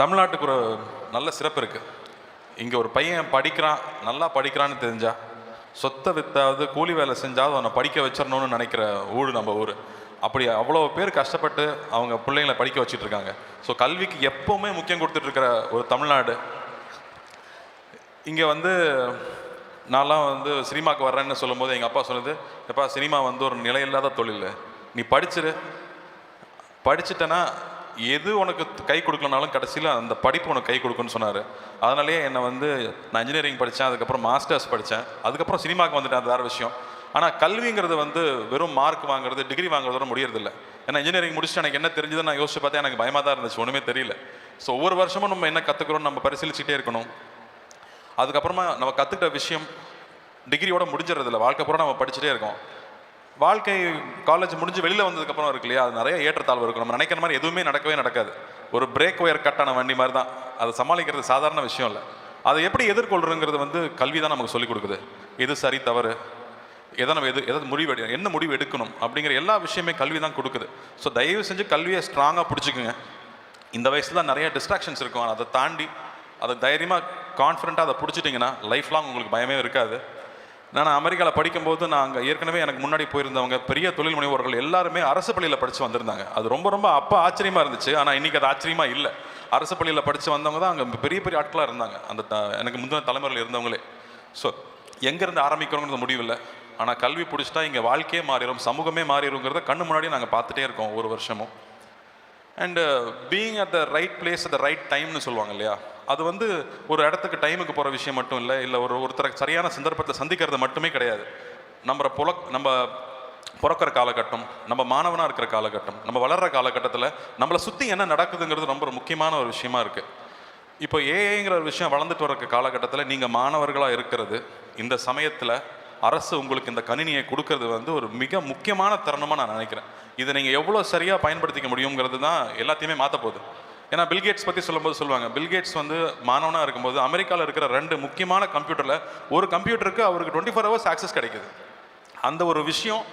தமிழ்நாட்டுக்கு ஒரு நல்ல சிறப்பு இருக்குது இங்கே ஒரு பையன் படிக்கிறான் நல்லா படிக்கிறான்னு தெரிஞ்சா சொத்தை வித்தாவது கூலி வேலை செஞ்சாவது அவனை படிக்க வச்சிடணும்னு நினைக்கிற ஊர் நம்ம ஊர். அப்படி அவ்வளோ பேர் கஷ்டப்பட்டு அவங்க பிள்ளைங்களை படிக்க வச்சிட்ருக்காங்க ஸோ கல்விக்கு எப்போவுமே முக்கியம் கொடுத்துட்ருக்கிற ஒரு தமிழ்நாடு. இங்கே வந்து நான்லாம் வந்து சினிமாவுக்கு வர்றேன்னு சொல்லும்போது எங்கள் அப்பா சொன்னது எப்பா சினிமா வந்து ஒரு நிலையில்லாத தொழில். நீ படிச்சிரு. படிச்சுட்டேன்னா எது உனக்கு கை கொடுக்கலனாலும் கடைசியில் அந்த படிப்பு உனக்கு கை கொடுக்குன்னு சொன்னார். அதனாலேயே என்னை வந்து நான் இன்ஜினியரிங் படித்தேன் அதுக்கப்புறம் மாஸ்டர்ஸ் படித்தேன் அதுக்கப்புறம் சினிமாவுக்கு வந்துட்டேன் அது வேறு விஷயம். ஆனால் கல்விங்கிறது வந்து வெறும் மார்க் வாங்குறது டிகிரி வாங்குறதோட முடியறதில்ல. ஏன்னா இன்ஜினியரிங் முடிச்சுட்டு எனக்கு என்ன தெரிஞ்சதை நான் யோசிச்சு பார்த்தேன் எனக்கு பயமாக தான் இருந்துச்சு ஒன்றுமே தெரியல. ஸோ ஒவ்வொரு வருஷமும் நம்ம என்ன கற்றுக்குறோம் நம்ம பரிசீலிச்சுட்டே இருக்கணும். அதுக்கப்புறமா நம்ம கற்றுக்கிட்ட விஷயம் டிகிரியோட முடிஞ்சிடறதில்ல. வாழ்க்கை பூரா நம்ம படிச்சுட்டே இருக்கோம். வாழ்க்கை காலேஜ் முடிஞ்சு வெளியில் வந்ததுக்கப்புறம் இருக்கு இல்லையா? அது நிறைய ஏற்றத்தாழ்வு இருக்கும். நம்ம நினைக்கிற மாதிரி எதுவுமே நடக்கவே நடக்காது. ஒரு பிரேக் ஒயர் கட்டான வண்டி மாதிரி தான். அதை சமாளிக்கிறது சாதாரண விஷயம் இல்லை. அதை எப்படி எதிர்கொள்றதுங்கிறது வந்து கல்வி தான் நமக்கு சொல்லிக் கொடுக்குது. எது சரி தவறு? எதை நம்ம எது எதாவது முடிவு எடு என்ன முடிவு எடுக்கணும்? அப்படிங்கிற எல்லா விஷயமே கல்வி தான் கொடுக்குது. ஸோ தயவு செஞ்சு கல்வியை ஸ்ட்ராங்காக பிடிச்சிக்குங்க. இந்த வயசுல நிறைய டிஸ்ட்ராக்ஷன்ஸ் இருக்கும். அதை தாண்டி அதை தைரியமாக கான்ஃபிடண்ட்டாக அதை பிடிச்சிட்டிங்கன்னா லைஃப் லாங் உங்களுக்கு பயமே இருக்காது. நான் அமெரிக்காவில் படிக்கும்போது நான் அங்கே ஏற்கனவே எனக்கு முன்னாடி போயிருந்தவங்க பெரிய தொழில் முனைவோர்கள் எல்லாருமே அரசு பள்ளியில் படித்து வந்திருந்தாங்க. அது ரொம்ப ரொம்ப அப்போ ஆச்சரியமாக இருந்துச்சு. ஆனால் இன்றைக்கி அது ஆச்சரியமாக இல்லை. அரசு பள்ளியில் படித்து வந்தவங்க தான் அங்கே பெரிய பெரிய ஆட்களாக இருந்தாங்க. அந்த த- எனக்கு முந்தின தலைமுறையில் இருந்தவங்களே. ஸோ எங்கேருந்து ஆரம்பிக்கிறோங்கிறது முடிவில்லை ஆனால் கல்வி பிடிச்சிட்டா இங்கே வாழ்க்கையே மாறிடும் சமூகமே மாறிடுங்கிறத கண்ணு முன்னாடி நாங்கள் பார்த்துட்டே இருக்கோம் ஒரு வருஷமும். And being at the right place at the right டைம்னு சொல்லுவாங்க இல்லையா? அது வந்து ஒரு இடத்துக்கு டைமுக்கு போகிற விஷயம் மட்டும் இல்லை இல்லை ஒரு ஒருத்தரை சரியான சந்தர்ப்பத்தை சந்திக்கிறது மட்டுமே கிடையாது. நம்ம புல நம்ம பிறக்கிற காலகட்டம் நம்ம மாணவனாக இருக்கிற காலகட்டம் நம்ம வளர்கிற காலகட்டத்தில் நம்மளை சுற்றி என்ன நடக்குதுங்கிறது ரொம்ப முக்கியமான ஒரு விஷயமா இருக்குது இப்போ ஏஐங்கிற ஒரு விஷயம் வளர்ந்துட்டு வர காலகட்டத்தில் நீங்கள் மாணவர்களாக இருக்கிறது இந்த சமயத்தில் அரசு உங்களுக்கு இந்த கணினியை கொடுக்கறது வந்து ஒரு மிக முக்கியமான தருணமாக நான் நினைக்கிறேன். இதை நீங்கள் எவ்வளோ சரியாக பயன்படுத்திக்க முடியுங்கிறது தான் எல்லாத்தையுமே மாற்ற போகுது. ஏன்னா பில்கேட்ஸ் பற்றி சொல்லும்போது சொல்லுவாங்க. பில்கேட்ஸ் வந்து மாணவனாக இருக்கும்போது அமெரிக்காவில் இருக்கிற ரெண்டு முக்கியமான கம்ப்யூட்டரில் ஒரு கம்ப்யூட்டருக்கு அவருக்கு டுவெண்ட்டி ஃபோர் ஹவர்ஸ் ஆக்சஸ் கிடைக்குது. அந்த ஒரு விஷயம்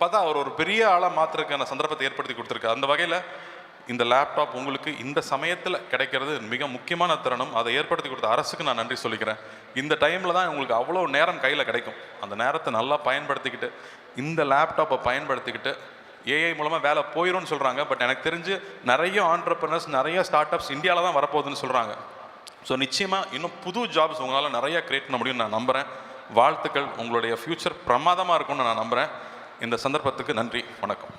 பார்த்தா அவர் ஒரு பெரிய ஆளாக மாற்றுறதுக்கான சந்தர்ப்பத்தை ஏற்படுத்தி கொடுத்துருக்கு அந்த வகையில் இந்த லேப்டாப் உங்களுக்கு இந்த சமயத்தில் கிடைக்கிறது மிக முக்கியமான தருணம். அதை ஏற்படுத்தி கொடுத்த அரசுக்கு நான் நன்றி சொல்லிக்கிறேன். இந்த டைமில் தான் உங்களுக்கு அவ்வளோ நேரம் கையில் கிடைக்கும். அந்த நேரத்தை நல்லா பயன்படுத்திக்கிட்டு இந்த லேப்டாப்பை பயன்படுத்திக்கிட்டு ஏஐ மூலமாக வேலை போயிடும்னு சொல்கிறாங்க பட் எனக்கு தெரிஞ்சு நிறைய ஆண்டர்பிரினர்ஸ் நிறைய ஸ்டார்ட் அப்ஸ் இந்தியாவில் தான் வரப்போகுதுன்னு சொல்கிறாங்க ஸோ நிச்சயமாக இன்னும் புது ஜாப்ஸ் உங்களால் நிறையா க்ரியேட் பண்ண முடியும்னு நான் நம்புகிறேன் வாழ்த்துக்கள். உங்களுடைய ஃப்யூச்சர் பிரமாதமாக இருக்கும்னு நான் நம்புகிறேன் இந்த சந்தர்ப்பத்துக்கு நன்றி. வணக்கம்.